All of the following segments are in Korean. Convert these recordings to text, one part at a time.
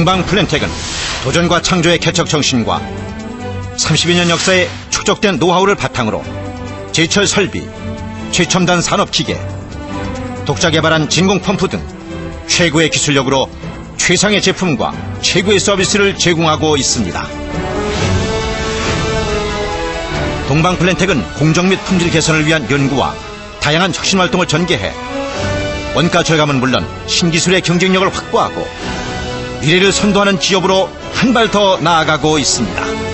동방 플랜텍은 도전과 창조의 개척 정신과 30여 년 역사의 축적된 노하우를 바탕으로 제철 설비, 최첨단 산업 기계, 독자 개발한 진공 펌프 등 최고의 기술력으로 최상의 제품과 최고의 서비스를 제공하고 있습니다. 동방 플랜텍은 공정 및 품질 개선을 위한 연구와 다양한 혁신 활동을 전개해 원가 절감은 물론 신기술의 경쟁력을 확보하고 미래를 선도하는 기업으로 한 발 더 나아가고 있습니다.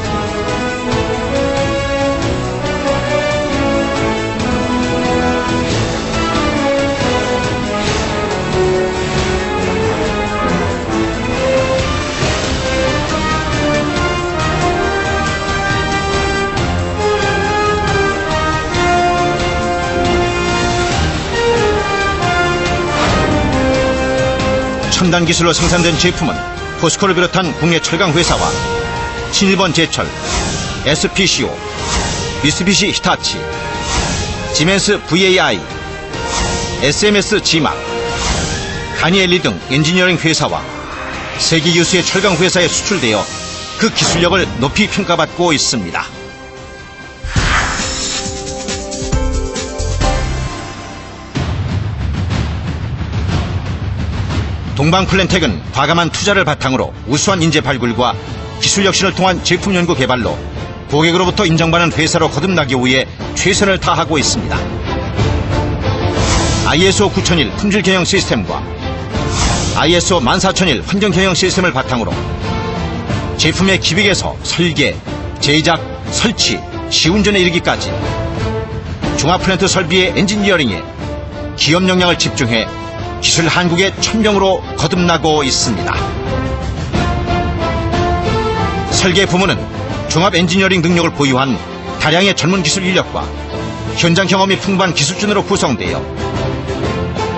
첨단 기술로 생산된 제품은 포스코를 비롯한 국내 철강 회사와 신일본 제철, SPCO, 미쓰비시 히타치, 지멘스 VAI, SMS 지막, 가니엘리 등 엔지니어링 회사와 세계 유수의 철강 회사에 수출되어 그 기술력을 높이 평가받고 있습니다. 동방 플랜텍은 과감한 투자를 바탕으로 우수한 인재 발굴과 기술 혁신을 통한 제품 연구 개발로 고객으로부터 인정받는 회사로 거듭나기 위해 최선을 다하고 있습니다. ISO 9001 품질 경영 시스템과 ISO 14001 환경 경영 시스템을 바탕으로 제품의 기획에서 설계, 제작, 설치, 시운전에 이르기까지 종합 플랜트 설비의 엔지니어링에 기업 역량을 집중해 기술 한국의 천명으로 거듭나고 있습니다. 설계 부문은 종합 엔지니어링 능력을 보유한 다량의 전문 기술 인력과 현장 경험이 풍부한 기술진으로 구성되어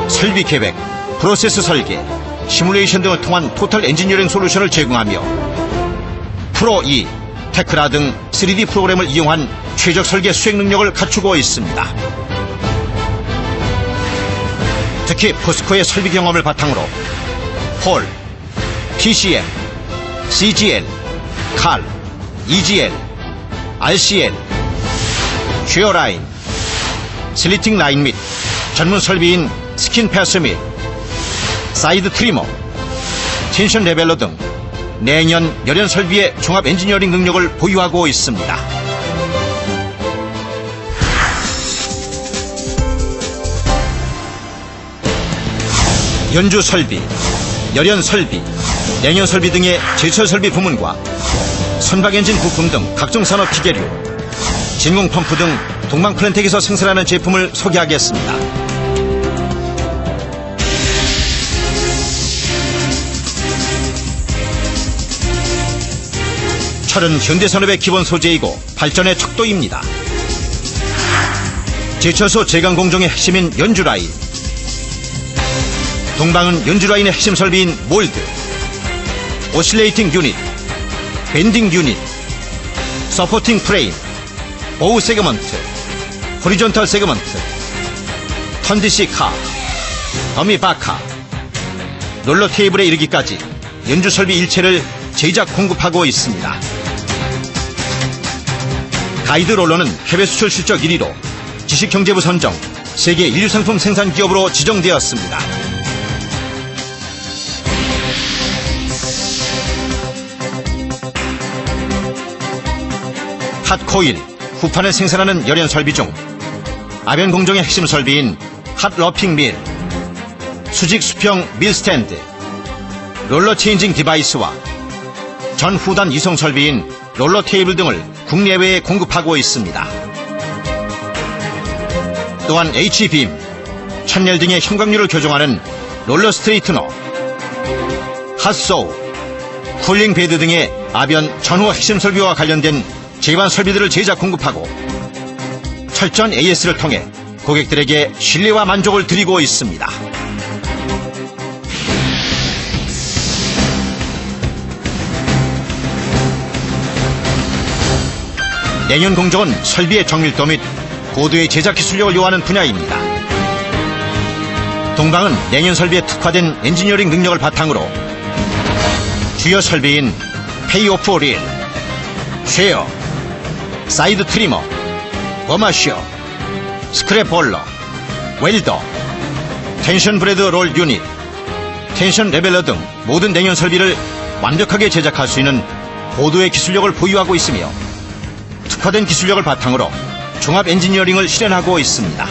설비 계획, 프로세스 설계, 시뮬레이션 등을 통한 토탈 엔지니어링 솔루션을 제공하며 프로 2, 테크라 등 3D 프로그램을 이용한 최적 설계 수행 능력을 갖추고 있습니다. 특히 포스코의 설비 경험을 바탕으로 폴, TCM, CGL, 칼, EGL, RCL, 쉐어 라인, 슬리팅 라인 및 전문 설비인 스킨 패스 및 사이드 트리머, 텐션 레벨러 등 내년 열연 설비의 종합 엔지니어링 능력을 보유하고 있습니다. 연주 설비, 열연 설비, 냉연 설비 등의 제철 설비 부문과 선박 엔진 부품 등 각종 산업 기계류, 진공 펌프 등 동방 플랜텍에서 생산하는 제품을 소개하겠습니다. 철은 현대산업의 기본 소재이고 발전의 척도입니다. 제철소 제강 공정의 핵심인 연주 라인, 동방은 연주라인의 핵심 설비인 몰드, 오실레이팅 유닛, 밴딩 유닛, 서포팅 프레임, 보우 세그먼트, 호리존털 세그먼트, 턴디시 카, 더미 바카, 롤러 테이블에 이르기까지 연주 설비 일체를 제작 공급하고 있습니다. 가이드 롤러는 해외 수출 실적 1위로 지식경제부 선정 세계 인류상품 생산 기업으로 지정되었습니다. 핫코일, 후판을 생산하는 열연 설비 중 아변 공정의 핵심 설비인 핫러핑 밀, 수직 수평 밀 스탠드, 롤러 체인징 디바이스와 전 후단 이송 설비인 롤러 테이블 등을 국내외에 공급하고 있습니다. 또한 H빔, 천열 등의 형광률을 교정하는 롤러 스트레이트너, 핫소우, 쿨링 베드 등의 아변 전후 핵심 설비와 관련된 제반 설비들을 제작 공급하고 철저한 AS를 통해 고객들에게 신뢰와 만족을 드리고 있습니다. 내년 공정은 설비의 정밀도 및 고도의 제작 기술력을 요하는 분야입니다. 동방은 내년 설비에 특화된 엔지니어링 능력을 바탕으로 주요 설비인 페이오프 릴, 쉐어, 사이드 트리머, 버마쇼, 스크랩 볼러, 웰더, 텐션 브레드 롤 유닛, 텐션 레벨러 등 모든 냉연 설비를 완벽하게 제작할 수 있는 고도의 기술력을 보유하고 있으며 특화된 기술력을 바탕으로 종합 엔지니어링을 실현하고 있습니다.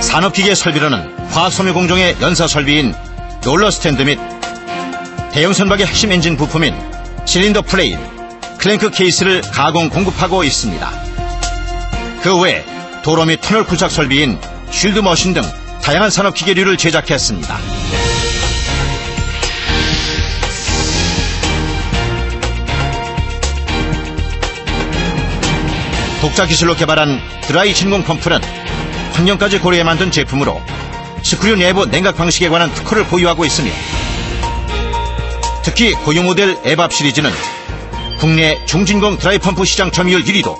산업기계 설비로는 화학섬유 공정의 연사 설비인 롤러 스탠드 및 대형 선박의 핵심 엔진 부품인 실린더 플레인, 클랭크 케이스를 가공 공급하고 있습니다. 그외 도로 및 터널 부착 설비인 쉴드 머신 등 다양한 산업 기계류를 제작했습니다. 독자 기술로 개발한 드라이 진공 펌프는 환경까지 고려해 만든 제품으로 스크류 내부 냉각 방식에 관한 특허를 보유하고 있으며 특히 고유 모델 에밥 시리즈는 국내 중진공 드라이 펌프 시장 점유율 1위도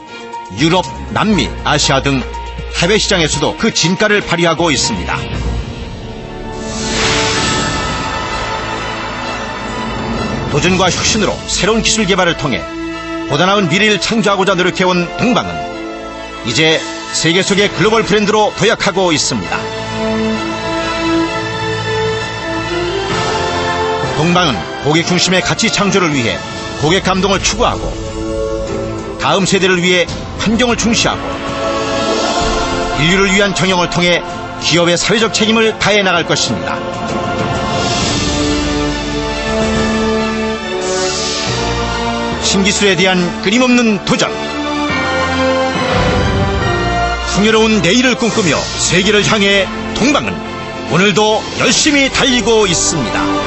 유럽, 남미, 아시아 등 해외 시장에서도 그 진가를 발휘하고 있습니다. 도전과 혁신으로 새로운 기술 개발을 통해 보다 나은 미래를 창조하고자 노력해온 동방은 이제 세계 속의 글로벌 브랜드로 도약하고 있습니다. 동방은 고객 중심의 가치 창조를 위해 고객 감동을 추구하고 다음 세대를 위해 환경을 중시하고 인류를 위한 경영을 통해 기업의 사회적 책임을 다해 나갈 것입니다. 신기술에 대한 끊임없는 도전. 풍요로운 내일을 꿈꾸며 세계를 향해 동방은 오늘도 열심히 달리고 있습니다.